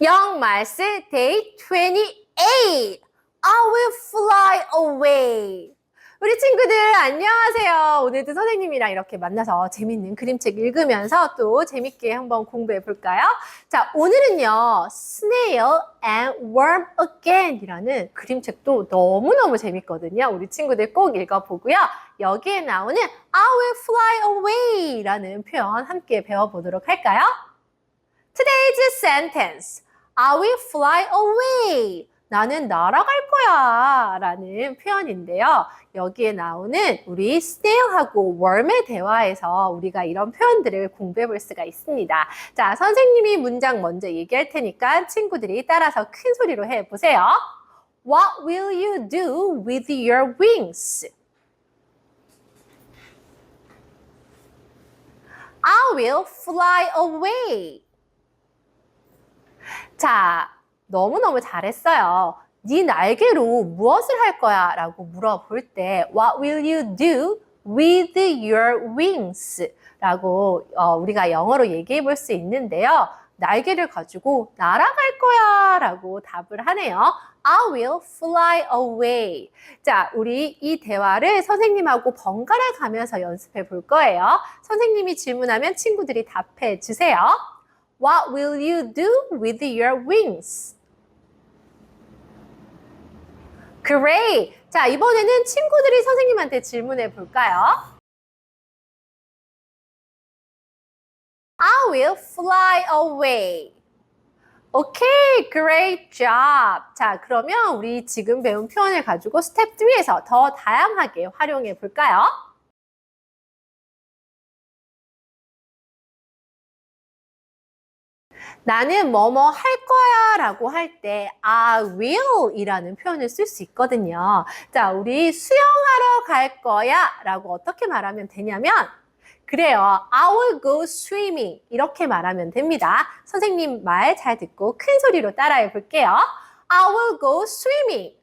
영말스 day 28. I will fly away. 우리 친구들 안녕하세요. 오늘도 선생님이랑 이렇게 만나서 재밌는 그림책 읽으면서 또 재밌게 한번 공부해 볼까요? 자, 오늘은요. Snail and Worm Again 이라는 그림책도 너무너무 재밌거든요. 우리 친구들 꼭 읽어보고요. 여기에 나오는 I will fly away 라는 표현 함께 배워보도록 할까요? Today's sentence. I will fly away. 나는 날아갈 거야. 라는 표현인데요. 여기에 나오는 우리 snail하고 worm의 대화에서 우리가 이런 표현들을 공부해 볼 수가 있습니다. 자, 선생님이 문장 먼저 얘기할 테니까 친구들이 따라서 큰 소리로 해 보세요. What will you do with your wings? I will fly away. 자, 너무너무 잘했어요. 네 날개로 무엇을 할 거야? 라고 물어볼 때 What will you do with your wings? 라고 어, 우리가 영어로 얘기해 볼 수 있는데요. 날개를 가지고 날아갈 거야 라고 답을 하네요. I will fly away. 자, 우리 이 대화를 선생님하고 번갈아 가면서 연습해 볼 거예요. 선생님이 질문하면 친구들이 답해 주세요. What will you do with your wings? Great! 자, 이번에는 친구들이 선생님한테 질문해 볼까요? I will fly away. 오케이, great job. 자, 그러면 우리 지금 배운 표현을 가지고 스텝 3에서 더 다양하게 활용해 볼까요? 나는 뭐뭐 할 거야 라고 할 때 I will 이라는 표현을 쓸 수 있거든요. 자, 우리 수영하러 갈 거야 라고 어떻게 말하면 되냐면 그래요. I will go swimming 이렇게 말하면 됩니다. 선생님 말 잘 듣고 큰 소리로 따라해 볼게요. I will go swimming.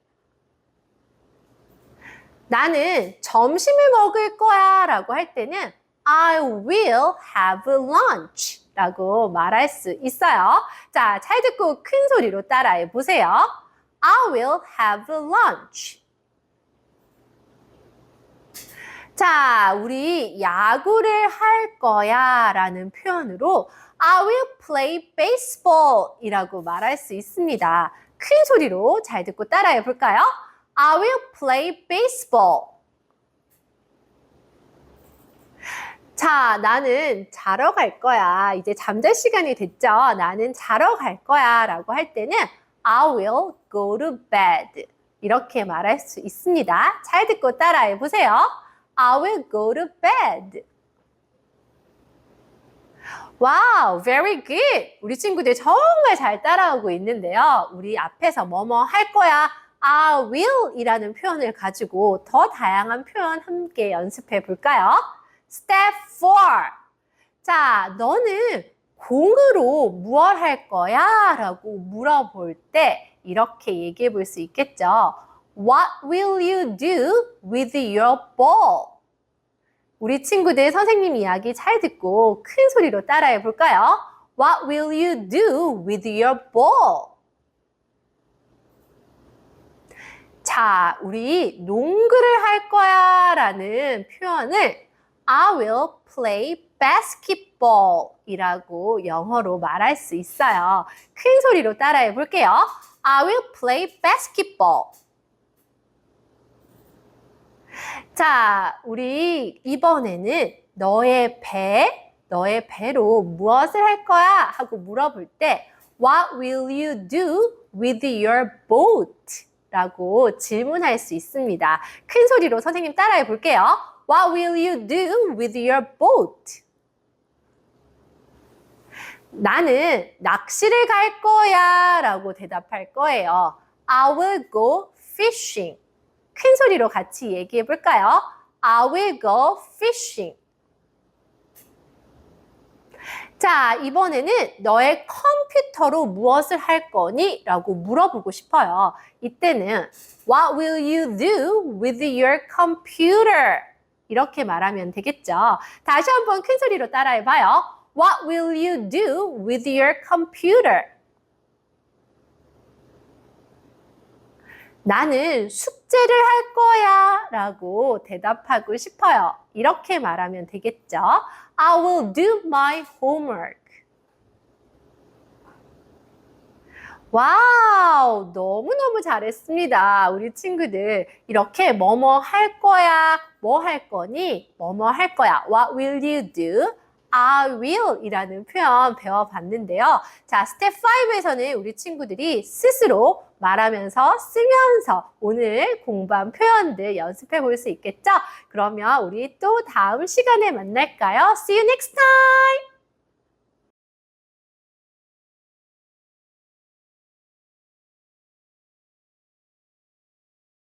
나는 점심을 먹을 거야 라고 할 때는 I will have lunch 라고 말할 수 있어요. 자, 잘 듣고 큰 소리로 따라해 보세요. I will have lunch. 자, 우리 야구를 할 거야 라는 표현으로 I will play baseball 이라고 말할 수 있습니다. 큰 소리로 잘 듣고 따라해 볼까요? I will play baseball. 자, 나는 자러 갈 거야. 이제 잠잘 시간이 됐죠? 나는 자러 갈 거야. 라고 할 때는 I will go to bed. 이렇게 말할 수 있습니다. 잘 듣고 따라해 보세요. I will go to bed. 와우, very good. 우리 친구들 정말 잘 따라오고 있는데요. 우리 앞에서 뭐뭐 할 거야. I will 이라는 표현을 가지고 더 다양한 표현 함께 연습해 볼까요? Step 4. 자, 너는 공으로 무얼 할 거야? 라고 물어볼 때 이렇게 얘기해 볼 수 있겠죠. What will you do with your ball? 우리 친구들 선생님 이야기 잘 듣고 큰 소리로 따라해 볼까요? What will you do with your ball? 자, 우리 농구를 할 거야 라는 표현을 I will play basketball 이라고 영어로 말할 수 있어요. 큰 소리로 따라해 볼게요. I will play basketball. 자, 우리 이번에는 너의 배, 너의 배로 무엇을 할 거야? 하고 물어볼 때 What will you do with your boat? 라고 질문할 수 있습니다. 큰 소리로 선생님 따라해 볼게요. What will you do with your boat? 나는 낚시를 갈 거야 라고 대답할 거예요. I will go fishing. 큰 소리로 같이 얘기해 볼까요? I will go fishing. 자, 이번에는 너의 컴퓨터로 무엇을 할 거니? 라고 물어보고 싶어요. 이때는 What will you do with your computer? 이렇게 말하면 되겠죠. 다시 한번 큰 소리로 따라해봐요. What will you do with your computer? 나는 숙제를 할 거야 라고 대답하고 싶어요. 이렇게 말하면 되겠죠. I will do my homework. 와우, 너무너무 잘했습니다. 우리 친구들. 이렇게 뭐뭐 할 거야, 뭐 할 거니, 뭐뭐 할 거야. What will you do? I will 이라는 표현 배워봤는데요. 자, 스텝 5에서는 우리 친구들이 스스로 말하면서 쓰면서 오늘 공부한 표현들 연습해 볼 수 있겠죠? 그러면 우리 또 다음 시간에 만날까요? See you next time!